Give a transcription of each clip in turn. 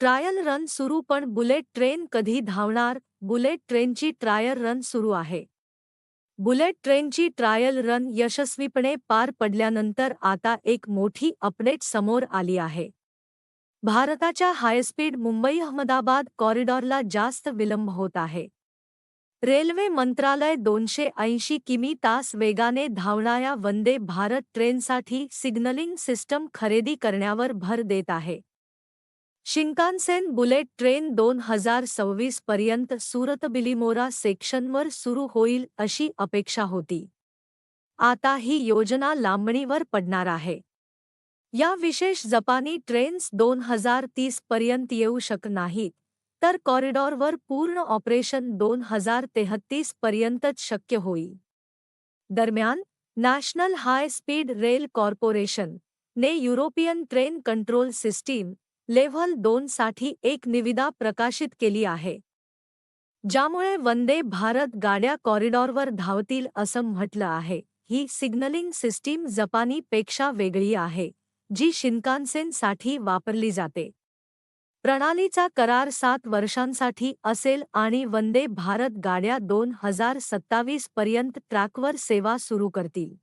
Trial run सुरू, पण bullet train कधी धावणार? बुलेट ट्रेनची ट्रायल रन सुरू आहे. बुलेट ट्रेनची ट्रायल रन यशस्वीपणे पार पडल्यानंतर आता एक मोठी अपडेट समोर आली आहे. भारताच्या हायस्पीड मुंबई अहमदाबाद कॉरिडॉरला जास्त विलंब होत आहे. रेल्वे मंत्रालय दोनशे ऐंशी किमी तास वेगाने धावणाऱ्या वंदे भारत ट्रेनसाठी सिग्नलिंग सिस्टम खरेदी करण्यावर भर देत आहे. शिंकानसेन बुलेट ट्रेन दोन हज़ार सव्वीस पर्यंत सुरत बिलिमोरा सेक्शनवर सुरू होईल अशी अपेक्षा होती. आता ही योजना लांबणीवर पडणार आहे. या विशेष जपानी ट्रेन्स दोन हज़ार तीस पर्यंत येऊ शक नाहीत, तर कॉरिडॉरवर पूर्ण ऑपरेशन दोन हज़ार तेहत्तीस पर्यंतच शक्य होईल. दरम्यान, national high speed rail corporation ने European train control system level दोन साठी एक निविदा प्रकाशित केली आहे. ज्यामुळे वंदे भारत गाड्या कॉरिडॉरवर धावतील असं म्हटलं आहे. ही सिग्नलिंग सिस्टीम जपानी पेक्षा वेगळी आहे जी शिनकानसेनसाठी वापरली जाते. प्रणालीचा करार सात वर्षांसाठी असेल आणि वंदे भारत गाड्या दोन हजार सत्तावीस पर्यंत ट्रॅकवर सेवा सुरू करतील.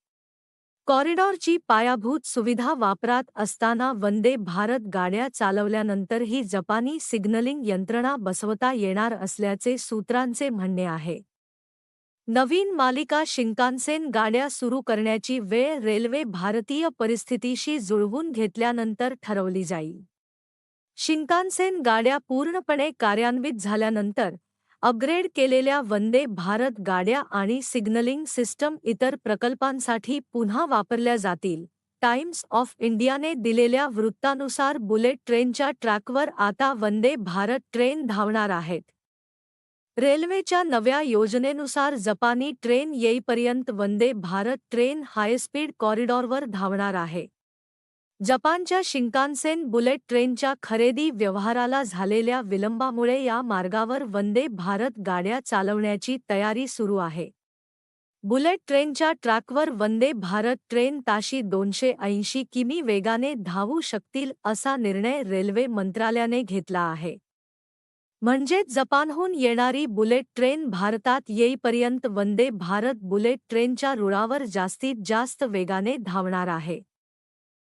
कॉरिडॉरची पायाभूत सुविधा वापरात असताना वंदे भारत गाड्या चालवल्यानंतरही जपानी सिग्नलिंग यंत्रणा बसवता येणार असल्याचे सूत्रांचे म्हणणे आहे. नवीन मालिका शिंकानसेन गाड्या सुरू करण्याची वेळ रेल्वे भारतीय परिस्थितीशी जुळवून घेतल्यानंतर ठरवली जाईल. शिंकानसेन गाड्या पूर्णपणे कार्यान्वित झाल्यानंतर अपग्रेड केलेल्या वंदे भारत गाड्या आणि सिग्नलिंग सिस्टम इतर प्रकल्पांसाठी पुन्हा वापरल्या जातील. टाइम्स ऑफ इंडियाने दिलेल्या वृत्तानुसार बुलेट ट्रेनच्या ट्रॅकवर आता वंदे भारत ट्रेन धावणार आहेत. रेल्वेच्या नव्या योजनेनुसार जपानी ट्रेन येईपर्यंत Vande Bharat train high speed कॉरिडॉरवर धावणार आहे. जपानच्या शिंकानसेन बुलेट ट्रेनच्या खरेदी व्यवहाराला झालेल्या विलंबामुळे या मार्गावर वंदे भारत गाड्या चालवण्याची तयारी सुरू आहे. बुलेट ट्रेनच्या ट्रॅकवर वंदे भारत ट्रेन ताशी दोनशे ऐंशी किमी वेगाने धावू शकतील असा निर्णय रेल्वे मंत्रालयाने घेतला आहे. म्हणजेच जपानहून येणारी बुलेट ट्रेन भारतात येईपर्यंत वंदे भारत बुलेट ट्रेनच्या रुळावर जास्तीत जास्त वेगाने धावणार आहे.